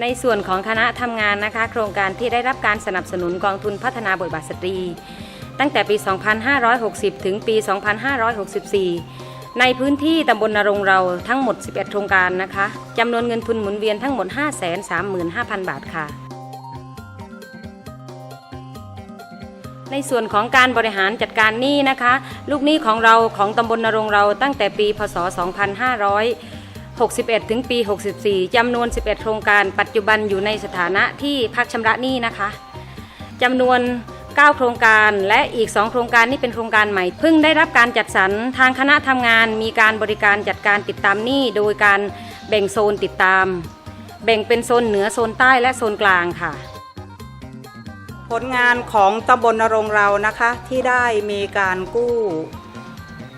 ในส่วนของคณะทำงานนะคะ โครงการที่ได้รับการสนับสนุนกองทุนพัฒนาบทบาทสตรี ตั้งแต่ปี 2560 ถึงปี 2564 ในพื้นที่ตำบลนรงเราทั้งหมด 11 โครงการนะคะจำนวนเงินทุนหมุนเวียนทั้งหมด 535,000 บาทค่ะ ในส่วนของการบริหารจัดการหนี้นะคะ ลูกหนี้ของเราของตำบลนรงเราตั้งแต่ปี พศ 2500 61- ถึงปี 64 จำนวน 11 โครงการปัจจุบันอยู่ในสถานะที่พักชำระหนี้นะคะจำนวน 9 โครงการและอีก 2 โครงการนี่เป็นโครงการใหม่ เพิ่งได้รับการจัดสรรทางคณะทำงาน มีการบริการจัดการติดตามหนี้โดยการแบ่งโซนติดตาม แบ่งเป็นโซนเหนือโซนใต้และโซนกลางค่ะ ผลงานของตำบลนรงเรานะคะที่ได้มีการกู้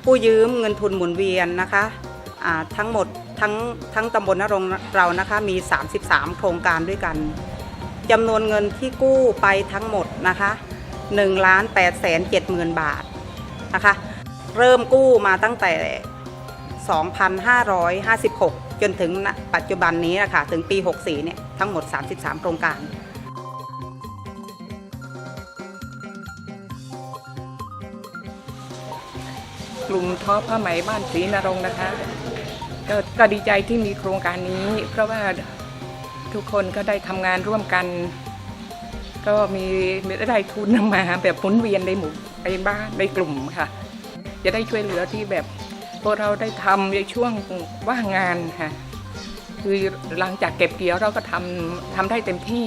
กู้ยืมเงินทุนหมุนเวียนนะคะทั้งหมด ทั้งทั้งตำบลนรงเรานะคะมี 33 โครงการด้วยกันจำนวนเงินที่กู้ไปทั้งหมดนะคะ1ล้าน8แสน7หมื่นบาทนะคะ เริ่มกู้มาตั้งแต่ 2,556 จนถึงปัจจุบันนี้นะคะถึงปี 64 เนี่ย ทั้งหมด 33 โครงการกลุ่มทอผ้าไหมบ้านศรีนรงค์นะคะ กก็ดีใจที่มีโครงการนี้ เพราะว่าทุกคนก็ได้ทำงานร่วมกัน ก็มีมีได้ทุนมาแบบหมุนเวียนในหมู่ในบ้านในกลุ่มค่ะ จะได้ช่วยเหลือที่แบบพวกเราได้ทำในช่วงว่างงานค่ะ คือหลังจากเก็บเกี่ยวเราก็ทำทำได้เต็มที่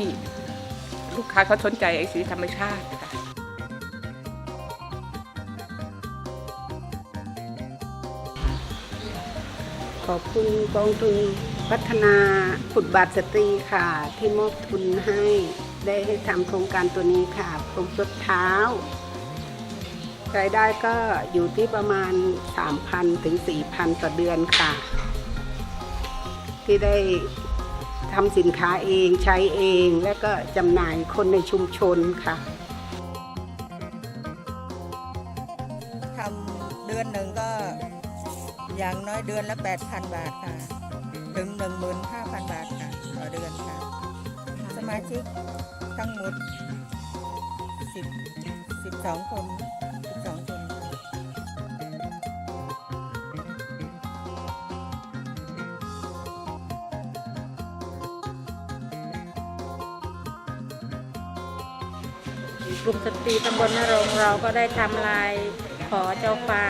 ลูกค้าเขาสนใจไอ้สีธรรมชาติ ขอบคุณกองทุนพัฒนาบุตรบาทสตรีค่ะ ที่มอบทุนให้ได้ให้ทำโครงการตัวนี้ค่ะพรมชดเท้ารายได้ก็อยู่ที่ประมาณ 3,000 ถึง 4,000 ต่อเดือนค่ะ ที่ได้ทำสินค้าเองใช้เองและก็จำหน่ายคนในชุมชนค่ะทำเดือนหนึ่งก็ อย่างน้อยเดือนละ 8,000 บาทค่ะ ถึง 15,000 บาทค่ะ ต่อเดือนค่ะ สมาชิกทั้งหมด10 12 คน กลุ่มสตรีตำบลนรงเราก็ได้ทำลายขอเจ้าฟ้า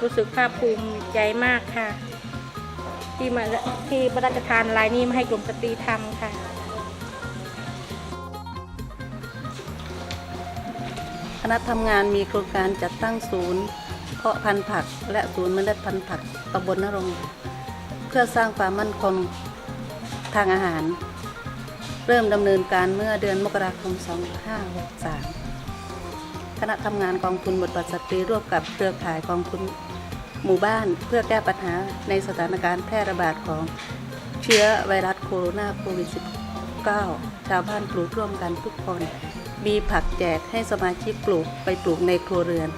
รู้สึกภาคภูมิใจมากค่ะ ที่มาที่พระราชทานลายนี้มาให้กลุ่มสตรีทำค่ะคณะทำงานมีโครงการจัดตั้งศูนย์ เพาะพันธุ์ผักและศูนย์เมล็ดพันธุ์ผักตำบลนรง เพื่อสร้างความมั่นคงทางอาหาร เริ่มดำเนินการเมื่อเดือนมกราคม 2563 คณะทำงานกองทุนบทบาทสตรีร่วมกับเครือข่ายกองทุนหมู่บ้าน เพื่อแก้ปัญหาในสถานการณ์แพร่ระบาดของเชื้อไวรัสโคโรนาโควิด -19 ชาวบ้านปลูกร่วมกันทุกคน มีผักแจกให้สมาชิกปลูกไปปลูกในครัวเรือน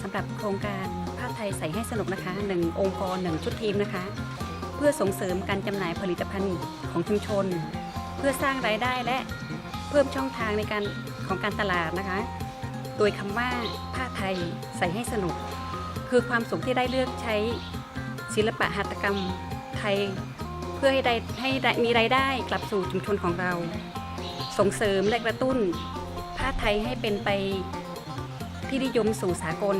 สำหรับโครงการ ผ้าไทยใส่ให้สนุกนะคะหนึ่งองค์กรหนึ่งชุดทีมนะคะ เพื่อส่งเสริมการจำหน่ายผลิตภัณฑ์ของชุมชน เพื่อสร้างรายได้และเพิ่มช่องทางในการของการตลาดนะคะ โดยคำว่าผ้าไทยใส่ให้สนุก คือความสุขที่ได้เลือกใช้ศิลปะหัตถกรรมไทย เพื่อให้ได้ให้มีรายได้กลับสู่ชุมชนของเรา ส่งเสริมและกระตุ้นผ้าไทยให้เป็นไปที่นิยมสู่สากล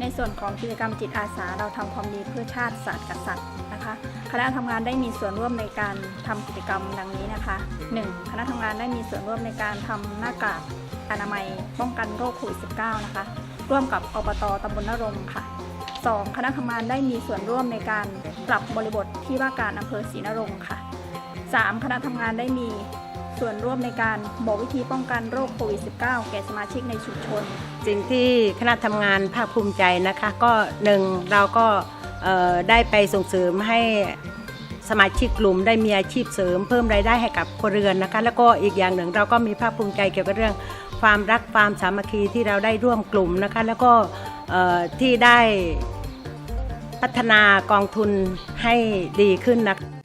ในส่วนของกิจกรรมจิตอาสา เราทำความดีเพื่อชาติศาสตร์กษัตริย์นะคะคณะทำงานได้มีส่วนร่วมในการทำกิจกรรมดังนี้นะคะ 1. คณะทำงานได้มีส่วนร่วมในการทำหน้ากากอนามัยป้องกันโรคโควิด -19 นะคะ ร่วมกับอบตตำบลนรงค์ค่ะ 2. คณะทำงานได้มีส่วนร่วมในการปรับบริบทที่ว่าการอำเภอศรีนรงค์ค่ะ 3. คณะทำงานได้มี ส่วนร่วมในการบอกวิธีป้องกันโรคโควิด -19 แก่สมาชิกในชุมชน สิ่งที่คณะทำงานภาคภูมิใจนะคะ ก็หนึ่งเราก็ได้ไปส่งเสริมให้สมาชิกกลุ่มได้มีอาชีพเสริม เพิ่มรายได้ให้กับครัวเรือนนะคะ แล้วก็อีกอย่างหนึ่งเราก็มีภาคภูมิใจเกี่ยวกับเรื่องความรักความสามัคคีที่เราได้ร่วมกลุ่มนะคะ แล้วก็ที่ได้พัฒนากองทุนให้ดีขึ้นนะคะ